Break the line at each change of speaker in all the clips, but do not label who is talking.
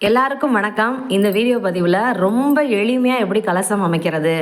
எல்லாருக்கும் வணக்கம். இந்த வீடியோ பதிவில் ரொம்ப எளிமையாக எப்படி கலசம் அமைக்கிறது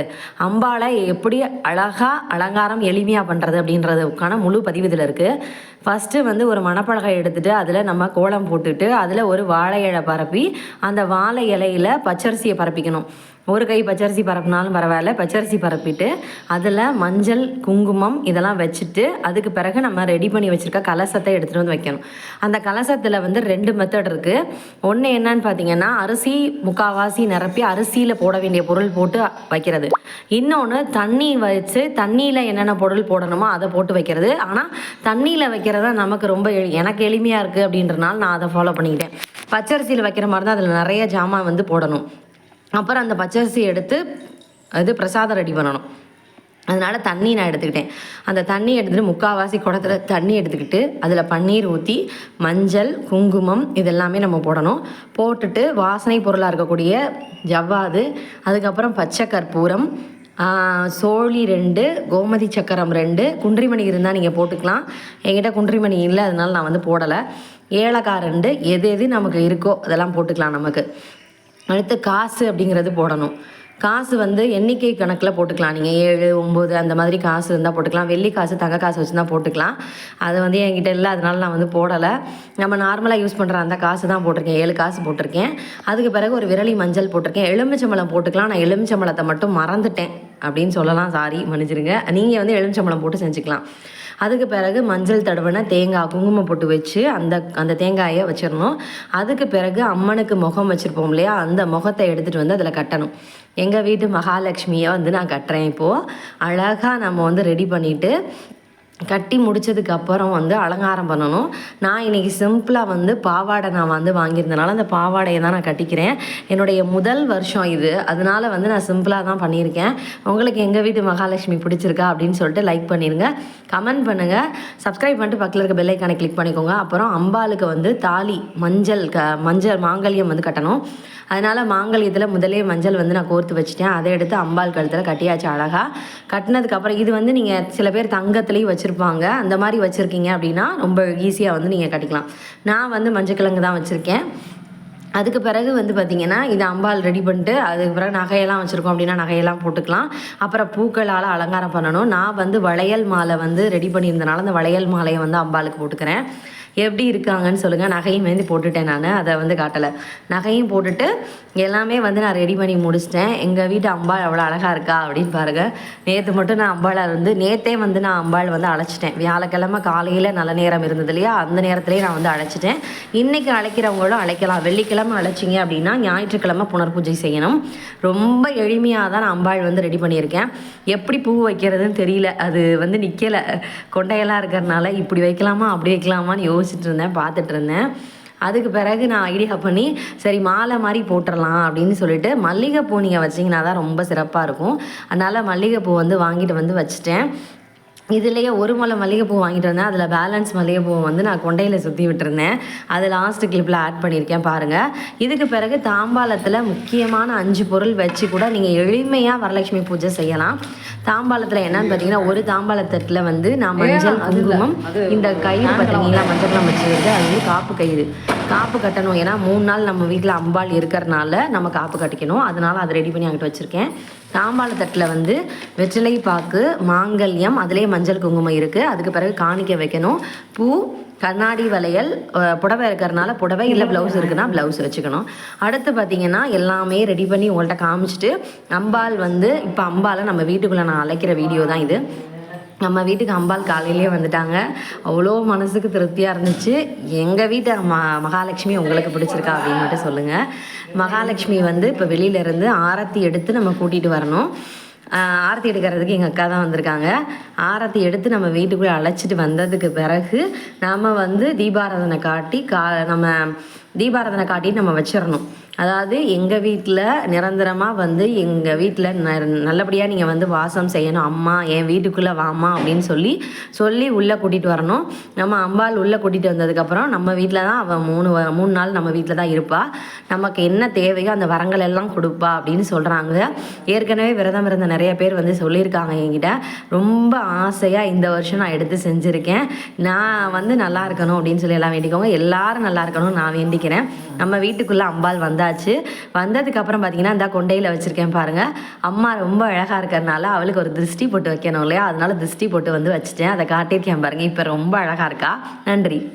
அம்பாளை எப்படி அழகாக அலங்காரம் எளிமையாக பண்ணுறது அப்படின்றதுக்கான முழு பதிவு இதில் இருக்குது ஃபஸ்ட்டு வந்து ஒரு மணப்பலகை எடுத்துகிட்டு அதில் நம்ம கோலம் போட்டுட்டு அதில் ஒரு வாழை இலை பரப்பி அந்த வாழை இலையில் பச்சரிசியை பரப்பிக்கணும். ஒரு கை பச்சரிசி பரப்பினாலும் பரவாயில்ல. பச்சரிசி பரப்பிட்டு அதில் மஞ்சள் குங்குமம் இதெல்லாம் வச்சுட்டு அதுக்கு பிறகு நம்ம ரெடி பண்ணி வச்சுருக்க கலசத்தை எடுத்துகிட்டு வந்து வைக்கணும். அந்த கலசத்தில் வந்து ரெண்டு மெத்தட் இருக்குது ஒன்று என்னன்னு பார்த்தீங்கன்னா அரிசி முக்காவாசி நிரப்பி அரிசியில் போட வேண்டிய பொருள் போட்டு வைக்கிறது. இன்னொன்று தண்ணி வச்சு தண்ணியில் என்னென்ன பொருள் போடணுமோ அதை போட்டு வைக்கிறது. ஆனால் தண்ணியில் வைக்கிறது தான் நமக்கு ரொம்ப எளி எனக்கு எளிமையாக இருக்குது அப்படின்றனால நான் அதை ஃபாலோ பண்ணிக்கிட்டேன். பச்சரிசியில் வைக்கிற மாதிரி தான் அதில் நிறைய ஜாமான் வந்து போடணும். அப்புறம் அந்த பச்சரிசி எடுத்து அது பிரசாதம் ரெடி பண்ணணும். அதனால் தண்ணி நான் எடுத்துக்கிட்டேன். அந்த தண்ணி எடுத்துகிட்டு முக்கால்வாசி குடத்தில் தண்ணி எடுத்துக்கிட்டு அதில் பன்னீர் ஊற்றி மஞ்சள் குங்குமம் இதெல்லாமே நம்ம போடணும். போட்டுட்டு வாசனை பொருளாக இருக்கக்கூடிய ஜவ்வாது அதுக்கப்புறம் பச்சை கற்பூரம் சோழி ரெண்டு கோமதி சக்கரம் ரெண்டு குன்றிமணி இருந்தால் நீங்கள் போட்டுக்கலாம். என்கிட்ட குன்றிமணி இல்லை அதனால நான் வந்து போடலை. ஏலக்காய் ரெண்டு எது எது நமக்கு இருக்கோ அதெல்லாம் போட்டுக்கலாம் நமக்கு. அடுத்து காசு அப்படிங்கிறது போடணும். காசு வந்து எண்ணிக்கை கணக்கில் போட்டுக்கலாம். நீங்கள் ஏழு ஒம்பது அந்த மாதிரி காசு இருந்தால் போட்டுக்கலாம். வெள்ளி காசு தங்க காசு வச்சுருந்தா போட்டுக்கலாம். அது வந்து என்கிட்ட இல்லை. அதனால நான் வந்து போடலை. நம்ம நார்மலாக யூஸ் பண்ணுற அந்த காசு தான் போட்டிருக்கேன். ஏழு காசு போட்டிருக்கேன். அதுக்கு பிறகு ஒரு விரலி மஞ்சள் போட்டிருக்கேன். எலுமிச்சம்பழம் போட்டுக்கலாம். நான் எலுமிச்சம்பழத்தை மட்டும் மறந்துட்டேன். அப்படின்னு சொல்லலாம். சாரி மன்னிச்சிருங்க. நீங்கள் வந்து எலுமிச்சம்பழம் போட்டு செஞ்சுக்கலாம். அதுக்கு பிறகு மஞ்சள் தடவின தேங்காய் குங்குமம் போட்டு வச்சு அந்த அந்த தேங்காயை வச்சிடணும். அதுக்கு பிறகு அம்மனுக்கு முகம் வச்சுருப்போம் இல்லையா? அந்த முகத்தை எடுத்துகிட்டு வந்து அதில் கட்டணும். எங்கள் வீட்டு மகாலட்சுமியை வந்து நான் கட்டுறேன் இப்போது அழகாக நம்ம வந்து ரெடி பண்ணிவிட்டு கட்டி முடித்ததுக்கு அப்புறம் வந்து அலங்காரம் பண்ணணும். நான் இன்னைக்கு சிம்பிளாக வந்து பாவாடை நான் வந்து வாங்கியிருந்தனால அந்த பாவாடையை தான் நான் கட்டிக்கிறேன். என்னுடைய முதல் வருஷம் இது. அதனால வந்து நான் சிம்பிளாக தான் பண்ணியிருக்கேன். உங்களுக்கு எங்கள் வீட்டு மகாலட்சுமி பிடிச்சிருக்கா அப்படின்னு சொல்லிட்டு லைக் பண்ணிடுங்க கமெண்ட் பண்ணுங்கள் சப்ஸ்கிரைப் பண்ணிட்டு பக்கத்தில் இருக்க பெல்லைக்கானை கிளிக் பண்ணிக்கோங்க. அப்புறம் அம்பாளுக்கு வந்து தாலி மஞ்சள் க மஞ்சள் மாங்கல்யம் வந்து கட்டணும். அதனால் மாங்கல்யத்தில் முதலே மஞ்சள் வந்து நான் கோர்த்து வச்சுட்டேன். அதை எடுத்து அம்பாள் கழுத்தில் கட்டியாச்சு அழகாக கட்டினதுக்கப்புறம் இது வந்து நீங்கள் சில பேர் தங்கத்துலேயும் வச்சுருப்பாங்க. அந்த மாதிரி வச்சுருக்கீங்க அப்படின்னா ரொம்ப ஈஸியாக வந்து நீங்கள் கட்டிக்கலாம். நான் வந்து மஞ்சக்கிழங்கு தான் வச்சுருக்கேன். அதுக்கு பிறகு வந்து பார்த்திங்கன்னா இது அம்பாள் ரெடி பண்ணிட்டு அதுக்கு பிறகு நகையெல்லாம் வச்சுருக்கோம் அப்படின்னா நகையெல்லாம் போட்டுக்கலாம். அப்புறம் பூக்களால் அலங்காரம் பண்ணணும். நான் வந்து வளையல் மாலை வந்து ரெடி பண்ணியிருந்தனால அந்த வளையல் மாலையை வந்து அம்பாளுக்கு போட்டுக்கிறேன். எப்படி இருக்காங்கன்னு சொல்லுங்கள் நகையும் வந்து போட்டுட்டேன் நான். அதை வந்து காட்டலை. நகையும் போட்டுட்டு எல்லாமே வந்து நான் ரெடி பண்ணி முடிச்சிட்டேன். எங்கள் வீட்டு அம்பாள் அவ்வளோ அழகாக இருக்கா அப்படின்னு பாருங்கள் நேற்று மட்டும் நான் அம்பாளை வந்து நேற்றே வந்து நான் அம்பாள் வந்து அழைச்சிட்டேன். வியாழக்கிழமை காலையில் நல்ல நேரம் இருந்தது இல்லையா? அந்த நேரத்துலேயே நான் வந்து அழைச்சிட்டேன். இன்றைக்கி அழைக்கிறவங்களும் அழைக்கலாம். வெள்ளிக்கிழமை அழைச்சிங்க அப்படின்னா ஞாயிற்றுக்கிழமை புனர்பூஜை செய்யணும். ரொம்ப எளிமையாக தான் நான் அம்பாள் வந்து ரெடி பண்ணியிருக்கேன். எப்படி பூ வைக்கிறதுன்னு தெரியல. அது வந்து நிற்கலை கொண்டையெல்லாம் இருக்கிறதுனால இப்படி வைக்கலாமா அப்படி வைக்கலாமான்னு யோசிச்சுட்டு இருந்தேன் பார்த்துட்டு இருந்தேன் அதுக்கு பிறகு நான் ஐடியா பண்ணி சரி மாலை மாதிரி போட்டுடலாம் அப்படின்னு சொல்லிட்டு மல்லிகைப்பூ நீங்கள் வச்சிங்கன்னா தான் ரொம்ப சிறப்பாக இருக்கும். அதனால் மல்லிகைப்பூ வந்து வாங்கிட்டு வந்து வச்சுட்டேன். இதுலேயே ஒரு முளை மல்லிகைப்பூ வாங்கிட்டு வந்தேன். அதில் பேலன்ஸ் மல்லிகைப்பூ வந்து நான் கொண்டையில் சுற்றி விட்டுருந்தேன். அது லாஸ்ட் கிளிப்பில் ஆட் பண்ணியிருக்கேன் பாருங்கள் இதுக்கு பிறகு தாம்பாளத்தில் முக்கியமான அஞ்சு பொருள் வச்சு கூட நீங்கள் எளிமையாக வரலட்சுமி பூஜை செய்யலாம். தாம்பாளத்தில் என்னன்னு பார்த்தீங்கன்னா ஒரு தாம்பாளத்தட்டில் வந்து நான் மஞ்சள் குங்குமம் இந்த கயிறு பார்த்தீங்கன்னா மஞ்சள் குழம்பு வச்சுருக்கு அது வந்து காப்பு கயிறு. காப்பு கட்டணும். ஏன்னா மூணு நாள் நம்ம வீட்டில் அம்பாள் இருக்கிறனால நம்ம காப்பு கட்டிக்கணும். அதனால அதை ரெடி பண்ணி அங்கிட்டு வச்சுருக்கேன். தாம்பாள தட்டில் வந்து வெற்றிலை பாக்கு மாங்கல்யம் அதிலே மஞ்சள் குங்குமம் இருக்குது அதுக்கு பிறகு காணிக்க வைக்கணும். பூ கண்ணாடி வளையல் புடவை இருக்கிறனால புடவை இல்லை ப்ளவுஸ் இருக்குன்னா ப்ளவுஸ் வச்சுக்கணும். அடுத்து பார்த்தீங்கன்னா எல்லாமே ரெடி பண்ணி உங்கள்கிட்ட காமிச்சிட்டு அம்பாள் வந்து இப்போ அம்பாலை நம்ம வீட்டுக்குள்ளே நான் அழைக்கிற வீடியோ தான் இது. நம்ம வீட்டுக்கு அம்பாள் காலையிலேயே வந்துட்டாங்க. அவ்வளோ மனசுக்கு திருப்தியாக இருந்துச்சு. எங்கள் வீட்டு ம மகாலட்சுமி உங்களுக்கு பிடிச்சிருக்கா அப்படின்னு மட்டும் சொல்லுங்கள் மகாலட்சுமி வந்து இப்போ வெளியிலேருந்து ஆரத்தி எடுத்து நம்ம கூட்டிகிட்டு வரணும். ஆரத்தி எடுக்கிறதுக்கு எங்கள் அக்கா தான் வந்திருக்காங்க. ஆரத்தி எடுத்து நம்ம வீட்டுக்குள்ளே அழைச்சிட்டு வந்ததுக்கு பிறகு நாம் வந்து தீபாராதனை காட்டி கா நம்ம தீபாராதனை காட்டி நம்ம வச்சிடணும். அதாவது எங்கள் வீட்டில் நிரந்தரமாக வந்து எங்கள் வீட்டில் ந நல்லபடியாக நீங்கள் வந்து வாசம் செய்யணும். அம்மா என் வீட்டுக்குள்ளே வாம்மா அப்படின்னு சொல்லி சொல்லி உள்ளே கூட்டிகிட்டு வரணும். நம்ம அம்பாள் உள்ளே கூட்டிகிட்டு வந்ததுக்கப்புறம் நம்ம வீட்டில் தான் அவள் மூணு மூணு நாள் நம்ம வீட்டில் தான் இருப்பாள் நமக்கு என்ன தேவையோ அந்த வரங்கள் எல்லாம் கொடுப்பா அப்படின்னு சொல்கிறாங்க ஏற்கனவே விரதம் இருந்த நிறைய பேர் வந்து சொல்லியிருக்காங்க என்கிட்ட. ரொம்ப ஆசையாக இந்த வருஷம் நான் எடுத்து செஞ்சுருக்கேன். நான் வந்து நல்லா இருக்கணும் அப்படின்னு சொல்லி எல்லாம் வேண்டிக்கோங்க. எல்லாரும் நல்லா இருக்கணும் நான் வேண்டிக்கிறேன். காமிக்கிறேன் நம்ம வீட்டுக்குள்ளே அம்பாள் வந்தாச்சு. வந்ததுக்கப்புறம் பார்த்தீங்கன்னா இந்த கொண்டையில் வச்சுருக்கேன் பாருங்கள் அம்மா ரொம்ப அழகாக இருக்கிறதுனால அவளுக்கு ஒரு திருஷ்டி போட்டு வைக்கணும் இல்லையா? அதனால திருஷ்டி போட்டு வந்து வச்சுட்டேன். அதை காட்டியிருக்கேன் பாருங்கள் இப்போ ரொம்ப அழகாக இருக்கா? நன்றி.